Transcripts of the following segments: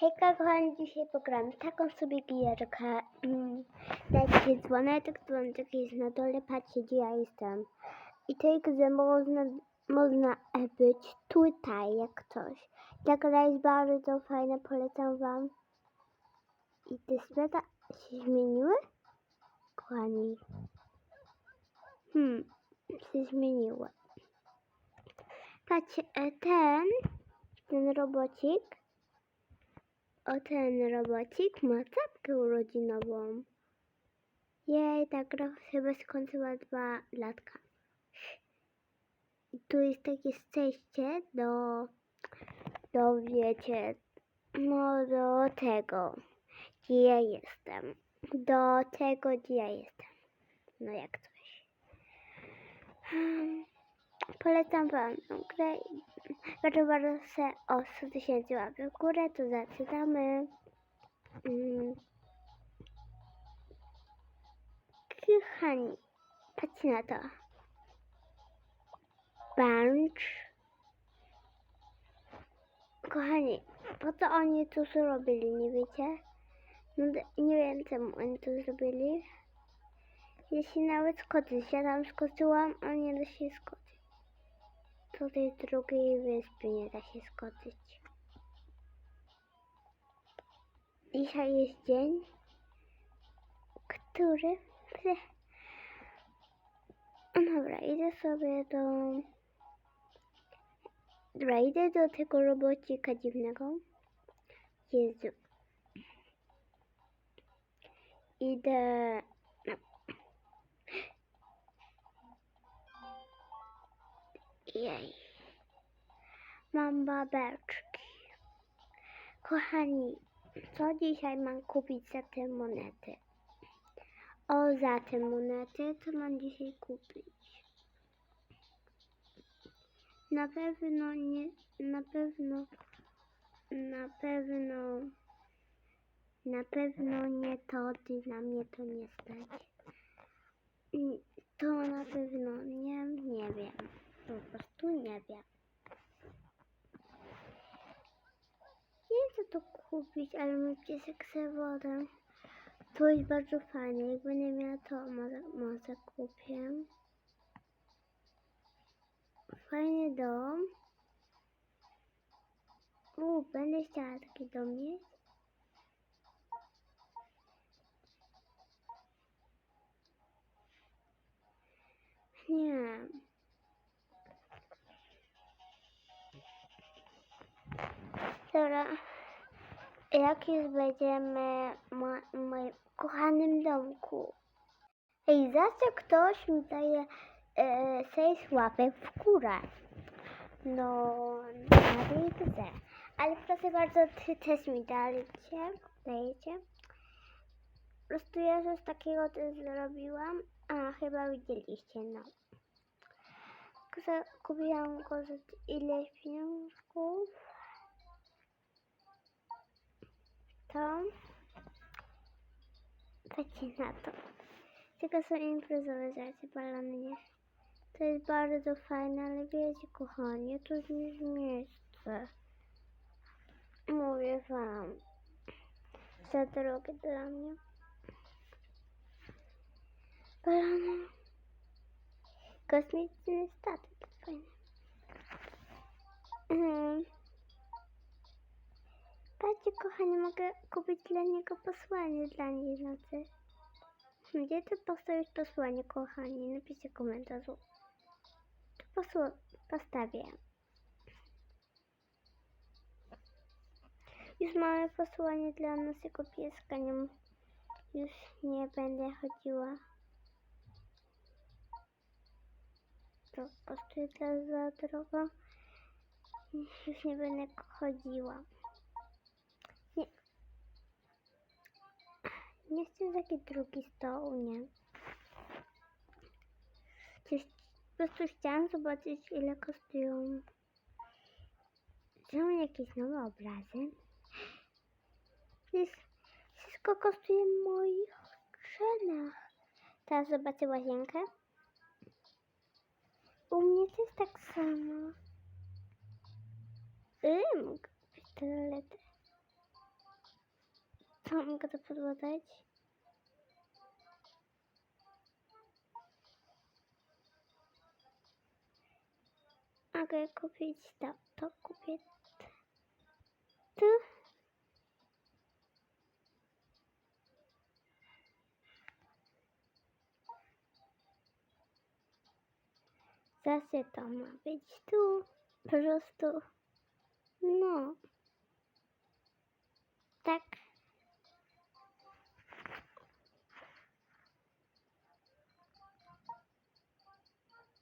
Hejka kochani, dzisiaj pogram taką sobie gierkę. Mm, Dajcie dzwonek, dzwonek jest na dole, patrzcie gdzie ja jestem. I tej grze można, można być tutaj jak coś. Ta gra jest bardzo fajna, polecam wam. I te świata się zmieniły? Kochani. Hmm, się zmieniły. Patrzcie, e, ten, ten robocik o ten robocik ma czapkę urodzinową. Jej, ta gra chyba skończyła dwa latka. I tu jest takie przejście do, do wiecie, no do tego, gdzie ja jestem. Do tego, gdzie ja jestem. No jak coś. Hmm, Polecam wam grę. Bardzo bardzo o 100 tysięcy łapek w górę, to zaczynamy. Mm. Kochani, patrzcie na to. Bunch. Kochani, po co oni to zrobili, nie wiecie? No, nie wiem, czemu oni to zrobili. Jeśli nawet skoczyć, ja tam skoczyłam, a nie da się skoczyć. Do tej drugiej wyspy nie da się skoczyć. Dzisiaj jest dzień, który... No Dobra, idę sobie do... Dobra, idę do tego robocika dziwnego. Jezu. Idę... Jej. Mam babeczki. Kochani, co dzisiaj mam kupić za te monety? O, za te monety, co mam dzisiaj kupić? Na pewno nie, na pewno, na pewno, na pewno nie to, ty na mnie to nie stać. To na pewno nie, nie wiem. Po prostu nie wiem. Nie chcę to kupić, ale mój piesek chce wodę. To jest bardzo fajne. Jak będę miała to, może, może kupię. Fajny dom. U, będę chciała taki dom mieć. Nie. Dobra. Jak już będziemy w mo- moim kochanym domku. Ej, zawsze ktoś mi daje e, 6 łapek w górę. No, na grze. Ale proszę bardzo, ty też mi dajcie. Dajecie. Po prostu ja coś takiego też zrobiłam. A, chyba widzieliście, no. Kupiłam go za ileś pieniążków. To. Patrzcie na to. Tylko są imprezowe rzeczy, balony, nie? To jest bardzo fajne, ale wiecie, kochanie, to jest nie miejsce. Mówię wam. Za drogie dla mnie. Balony. Kosmiczny statek, fajny. Patrzcie, kochani, mogę kupić dla niego posłanie dla niej nocy. Gdzie ty postawisz posłanie, kochani? Napiszcie komentarzu. Tu posło postawię. Już mamy posłanie dla naszego pieska. Nie, już nie będę chodziła. To teraz za drogo. Już nie będę chodziła. Nie. Nie chcę taki drugi stoł, nie. Po prostu chciałam zobaczyć ile kosztują. Są jakieś nowe obrazy? Jest, wszystko kosztuje w moich cenach. Teraz zobaczę łazienkę. U mnie też tak samo. Ym, pistolet. Co mogę to podładać? Mogę kupić to, to kupię tu. Zase to ma być tu. Po prostu. No. Tak.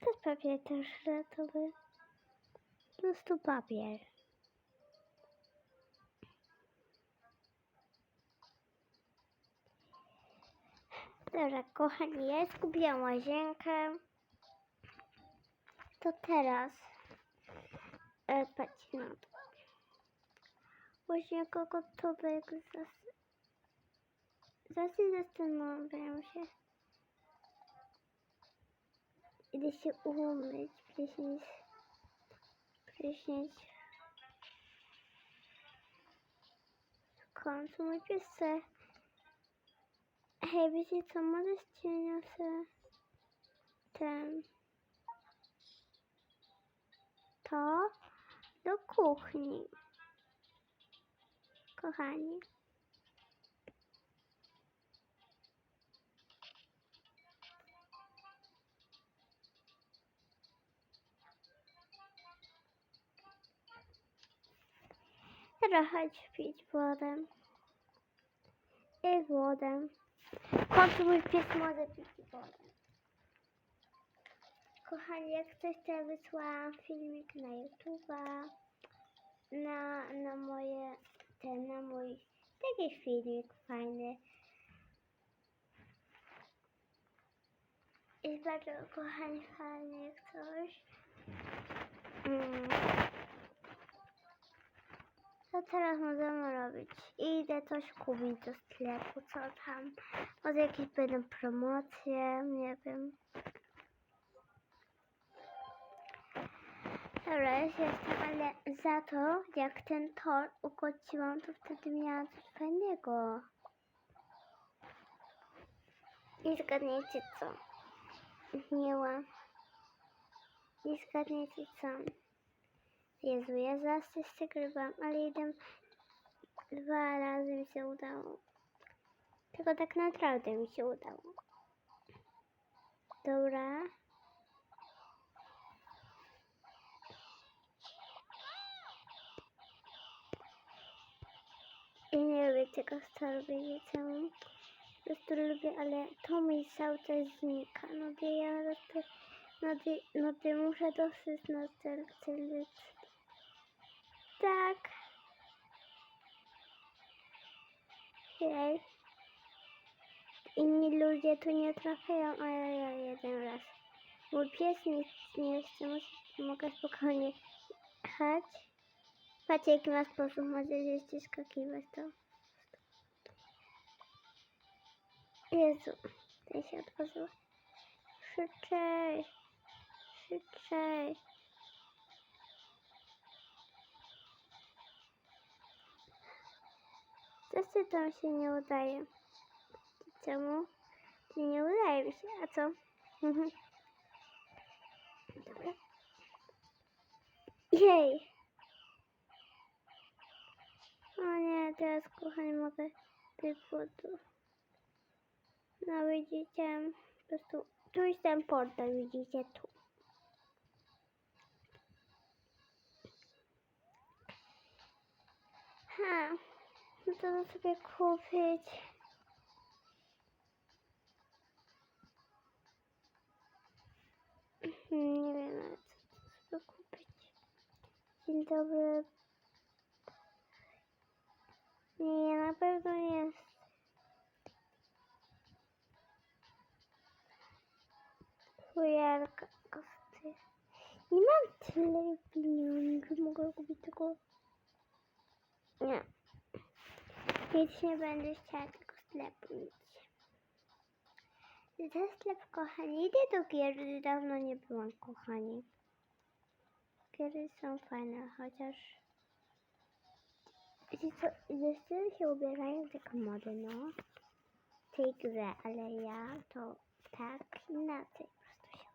To jest papier też szlatowy. Po prostu papier. Dobra, kochani, ja skupiłam łazienkę. To teraz e, patrzcie na to. Łazienka gotowa, jak zas... Zasy zastanawiam się. Idę się umyć, prysznic. Prysznic. W mój piesek. Hej, wiecie co, może ścieniosę ten to do kuchni. Kochani. Chodź pić wodę. I wodę. W końcu mój pies może pić wodę. Kochani, jak coś to wysłałam filmik na YouTube'a, na, na moje, ten, na mój, taki filmik fajny. Jest bardzo, kochani, fajny jak coś. Mm. Co teraz możemy robić? Idę coś kupić do sklepu, co tam? Może jakieś będą promocje, nie wiem. Dobra, już jestem, ale za to, jak ten tor ukociłam, to wtedy miałam coś fajnego. I zgadniecie co? Miała. I zgadniecie co? Jezu, ja zawsze przegrywam, ale jeden, dwa razy mi się udało. Tylko tak naprawdę mi się udało. Dobra. Ja nie lubię tego wiecie czemu? Po prostu lubię, ale to mi cały czas znika. No to ja po prostu, no to, no to muszę dosyć na cel, cel, Tak. Hej. Inni ludzie tu nie trafiają, a ja, jeden raz. Mój pies nic nie muszę- mogę spokojnie jechać. Patrzcie, jaki ma sposób, może jeszcze skakiwać to. Jezu, ten się otworzył. Szybciej, szybciej. Się tam się nie udaje. Czemu? Nie udaje mi się, a co? Mhm. Jej! O nie, teraz kochani mogę tej wodu. No widzicie, po prostu tu jest ten portal, widzicie tu. Ha, to sobie kupić. Hmm, Nie wiem co sobie kupić. Dzień dobry. Nie, na pewno jest. Fujarka kosty. Nie mam tyle pieniędzy, mogę kupić tylko... Nie. Nic nie będę chciała tego sklepu mieć. Ten sklep, kochani, idę do giery, dawno nie byłam, kochani. Giery są fajne, chociaż... Wiecie co, się ubierają tak modno w tej grze, ale ja to tak inaczej po prostu się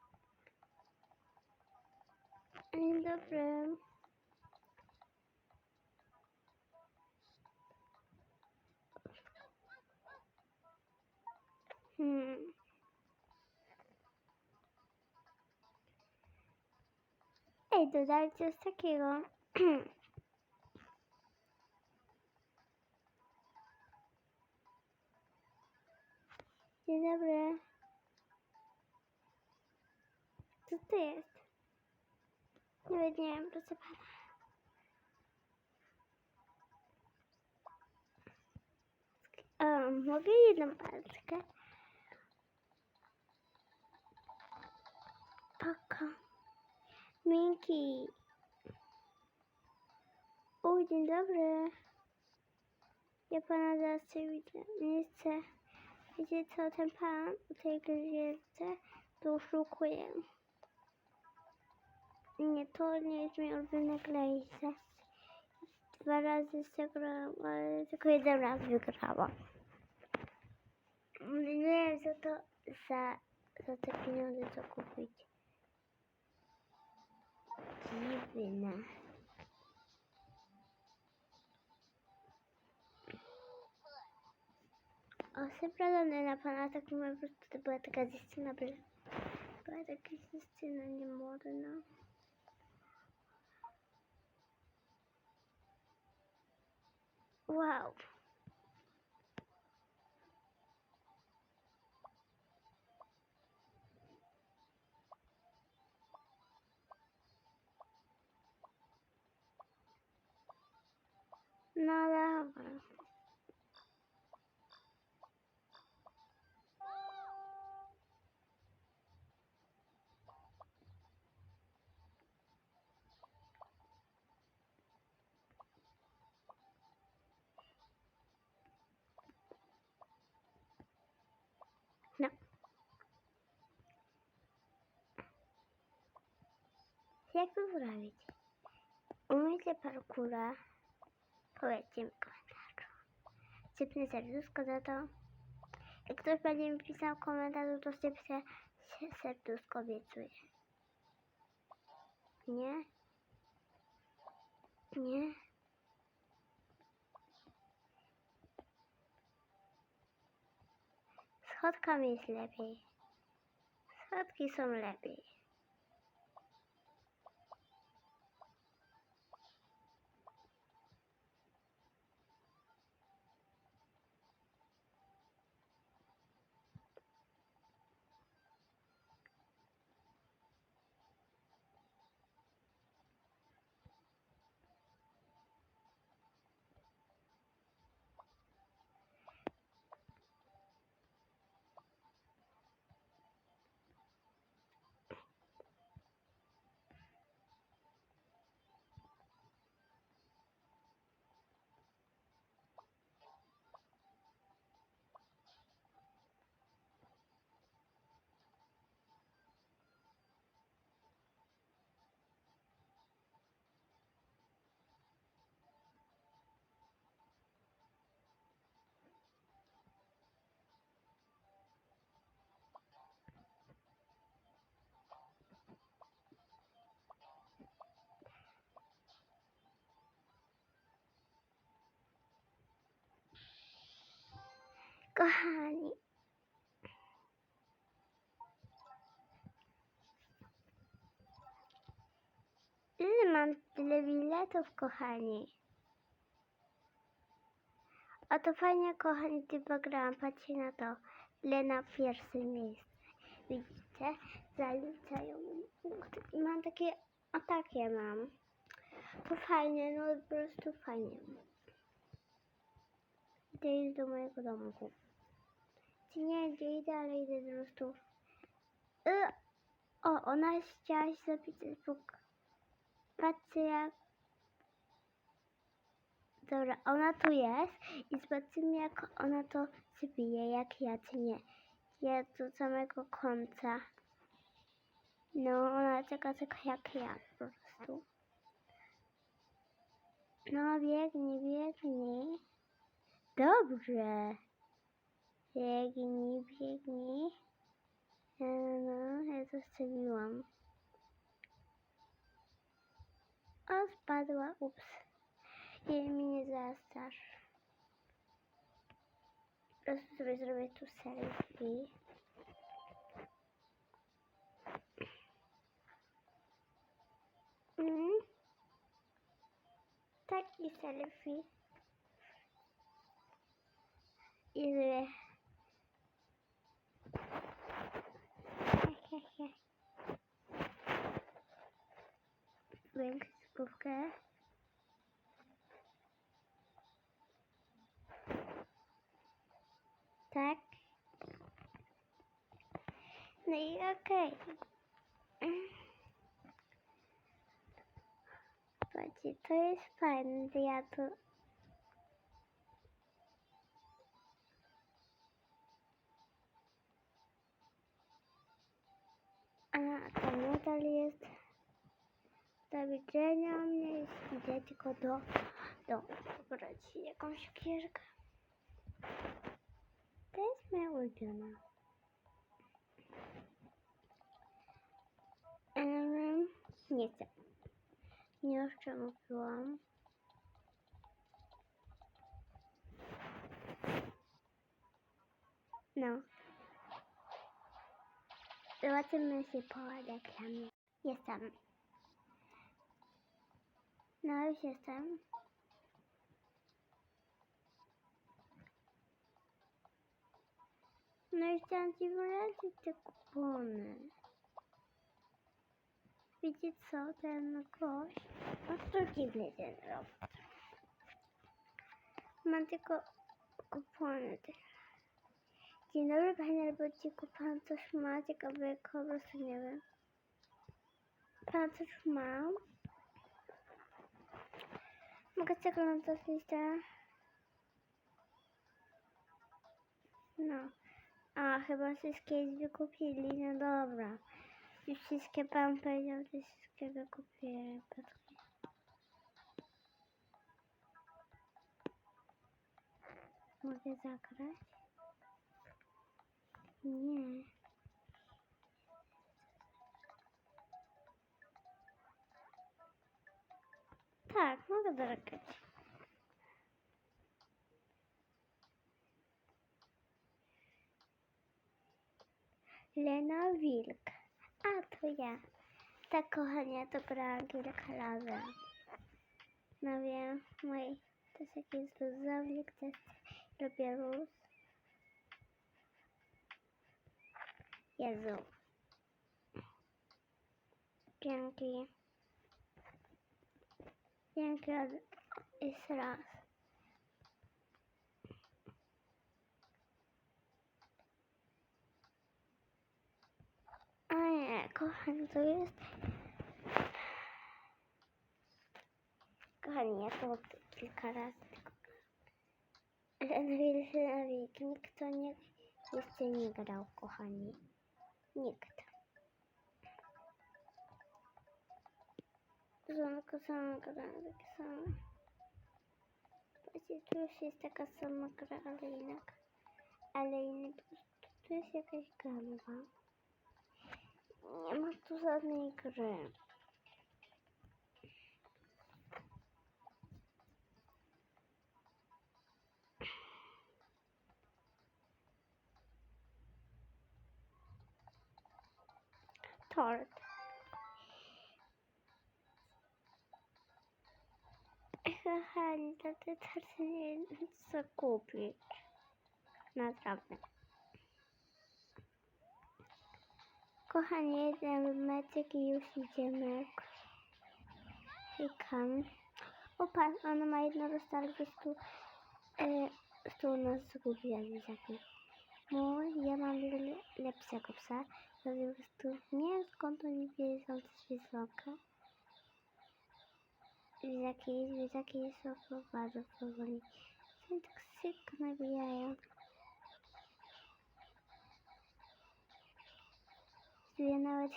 Dzień dobry. Hmm. Ej, dodajcie coś takiego. Dzień dobry. Co to jest? Nie wiem, proszę pana. A, mogę jedną palczkę? Paka. Minki. O, dzień dobry. Ja pana zaraz cię widzę. Nie chcę. Wiecie co, ten pan u tej gwiazdy to oszukuje. Nie, to nie jest mój ulubiony glazes. Dwa razy zagrałam, ale tylko jeden raz wygrałam. Nie wiem, co to za, za te pieniądze co kupić. Dziwne. O, przepraszam na pana, tak mówię, po prostu to była taka dziewczyna, była była taka dziewczyna niemodna. Wow. No dobra. No. Jak to zrobić? Umiecie parkura? W komentarzu. Sypnę serduszko za to. Jak ktoś będzie mi pisał komentarzu, to sypnę serduszko, obiecuję. Nie? Nie? Schodkami jest lepiej. Schodki są lepiej. Kochani. Ile mam tyle biletów, kochani? A to fajnie, kochani, ty wygrałam. Patrzcie na to. Lena pierwsze miejsce. Widzicie? Zaliczają mam takie, o takie mam. To fajnie, no po prostu fajnie. Idę do mojego domku. Nie idę, idę, ale idę po prostu. Y, o, ona chciała zapisać Bóg. Patrzcie jak. Dobra, ona tu jest i zobaczymy jak ona to zbije, jak ja czy nie. Ja do samego końca. No, ona czeka, czeka jak ja po prostu. No, biegnij, biegnij. Dobrze. Biegnij, biegnij. No, no, no, ja zostawiłam. O, spadła, ups. I mi nie zastasz. Po sobie zrobię tu selfie. Mm. Taki selfie. I. Większą skówkę. Tak. No okej. Patrzcie, to jest fajne, ja tu... nadal jest... Do widzenia mnie idę tylko do... do... Pobrać jakąś kierkę. To jest moja ulubiona. Um, nie chcę. Nie już czemu byłam. No. Zobaczymy się po reklamie. Jestem. No już jestem. No i chciałam ci wyrazić te kupony. Wiecie co, ten gość, no to dziwny ten robot. Mam tylko kupony. Dzień dobry panie robocie, pan coś ma ciekawego, po prostu nie wiem. Pan coś ma? Mogę przeglądać listę? No. A, chyba wszystkie wykupili, no dobra. Już wszystkie pan powiedział, że wszystkie wykupiłem. Mogę zagrać? Nie. Tak, mogę zagrać. Lena Wilk. A, to ja. Tak, kochanie, to grałam kilka razy. No wiem, mój to jest jakiś luzownik, to jest, lubię luz. Jezu. Dzięki. Dzięki od- raz. A nie, kochani, to jest... Kochani, ja to kilka razy tylko... Enwilsonowik, nikt to nie... Jeszcze nie grał, kochani. Nikt. Zonko sama gra, takie same. Właśnie tu już jest taka sama gra, ale inna. Ale prostu. Tu jest jakaś nowa. Nie ma tu żadnej gry. Tort. Kochani, to ty też nie wiem co kupić. Naprawdę. Kochani, jedziemy w meczek i już idziemy. Klikam. O, patrz, ona ma jedno stanowisko. E, tu nas zgubiła jakiś. Mój, ja mam le lepszego psa. To po prostu nie skąd oni wiedzą te zwierzątka. Zwierzaki, zwierzaki są po- bardzo powoli. Są tak szybko nabijają. Ja nawet...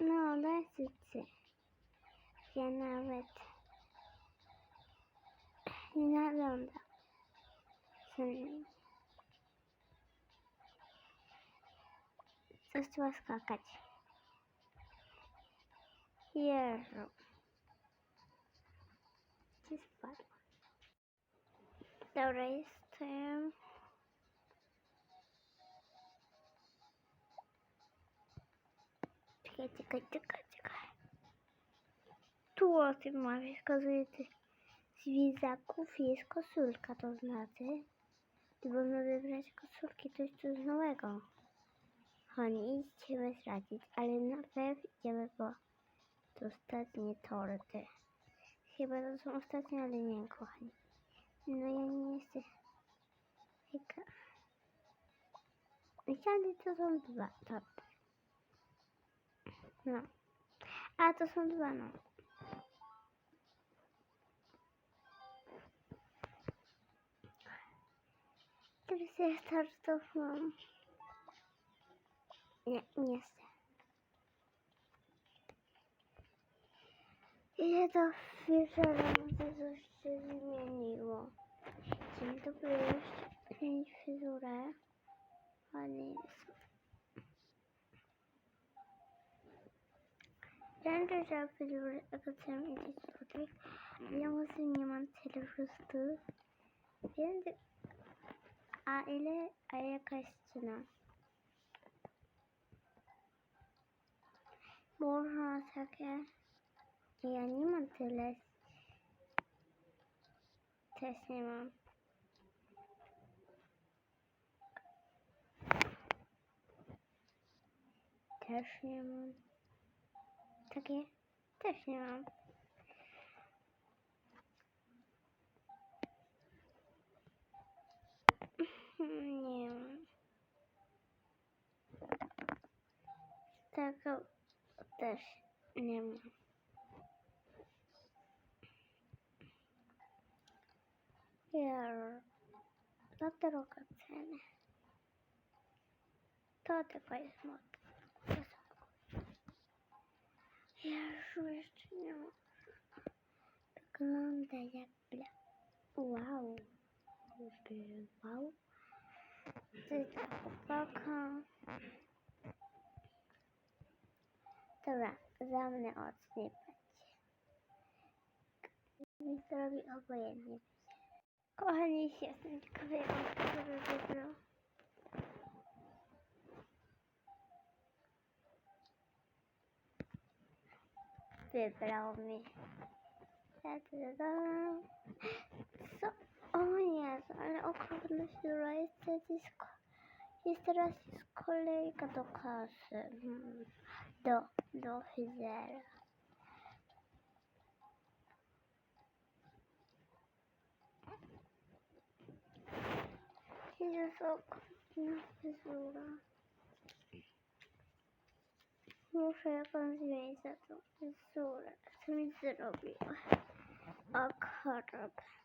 No, dosyć. Ja nawet nie naglądam. Hmm. Co trzeba skakać? Jezu. Gdzie spadła? Dobra, jestem. Czekaj, czekaj, czekaj, czekaj. Tu o tym masz, wskazuje ty. Z wizaków jest koszulka, to znaczy. Ty można wybrać koszulki, to jest coś nowego. Honey, idziemy stracić, ale najpierw idziemy po te ostatnie torty. Chyba to są ostatnie, ale nie kochani. No ja nie jestem... Jaka... Myślałem, to są dwa torty. No. A, to są dwa, no. Teraz ja tortów mam. Nie, nie chcę. Ile to wieczorem może coś się zmieniło. Dzień dobry, jeszcze zmienić fryzurę. Ale nie jest. Wiem, że trzeba fryzurę, a to chcę mieć złotych. Ja może nie mam tyle włosów. Więc... A ile, a jaka jest cena? Można takie... Ja nie mam tyle. Też nie mam. Też nie mam. Takie? Też nie Ja. To. Ja. To chłopaka. Dobra, za mnie odsypać. Mi zrobi obojętnie. Kochani, jestem ciekawa, jak który wybrał. Wybrał mi. Ta, ta, ta. Co? O Jezu, ale okropna dziura jest jest, teraz jest kolejka do kasy. Hmm. Do, do fryzjera. Jest okropna fryzura. Muszę jakąś zmienić za tą fryzurę. Co mi zrobiła? Okropna.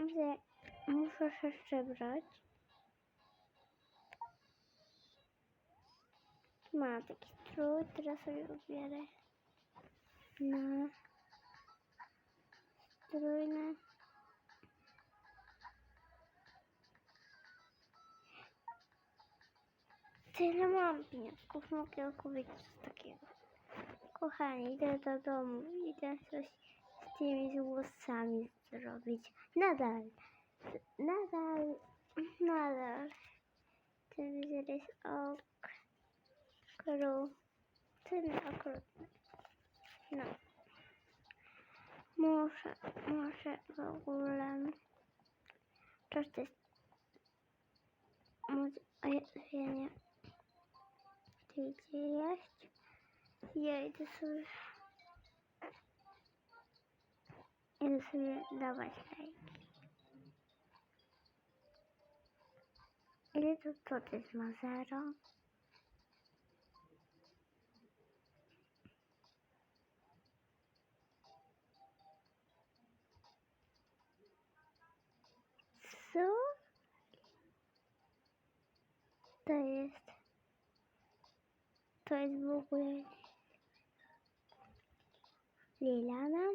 Muszę, muszę się przebrać. Mam taki strój, teraz sobie ubierę na strój Tyle mam pieniążków, mogę kupić coś takiego. Kochani, idę do domu, idę coś z tymi włosami zrobić. Nadal, nadal, nadal. Ten wizjer jest okrutny, okrutny. No. Muszę, muszę w ogóle coś to jest. Może, a ja, ja nie. Ty idzie jeść? Ja idę. Idę sobie dawać lajki. Ile to co to jest ma zero? Co? To jest to jest w ogóle Lilana.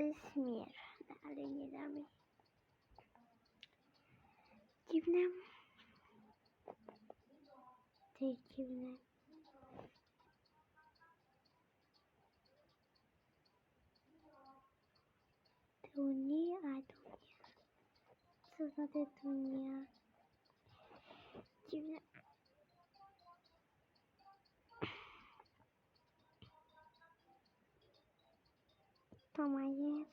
To jest śmieszne, ale nie damy. Dziwne. To jest dziwne. Tu nie, a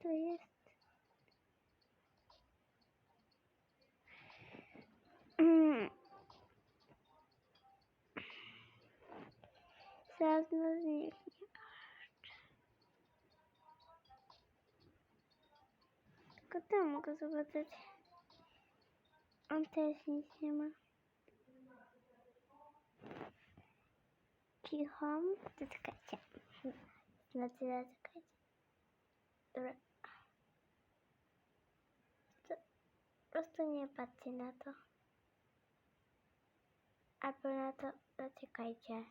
tu nie. Co Tylko tam mogę zobaczyć. On też nic nie ma. Cicho. Zaczekajcie. Znaczy, zaczekajcie. Dobra. Po prostu nie patrzcie na to. Albo na to, zaczekajcie.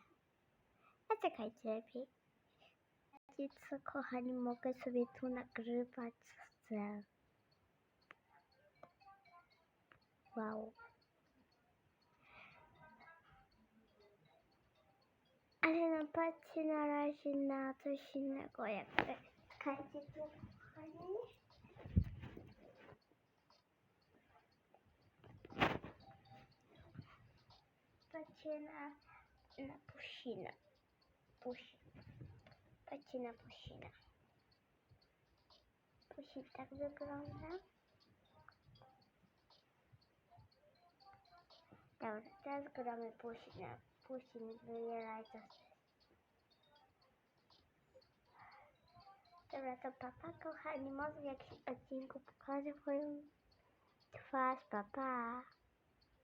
Zaczekajcie lepiej. Wiecie co, kochani, mogę sobie tu nagrywać, chcę. Wow. Ale no patrzcie na razie na coś innego, jakby. Czekajcie tu, kochani. Patrzcie na, na pusinę. Pusin. Patrzcie na pusinę. Pusin tak wygląda. Dobra, teraz gramy pusinę. Pusin wybieraj to. Dobra, to papa, kochani, może w jakimś odcinku pokażę swoją twarz, papa.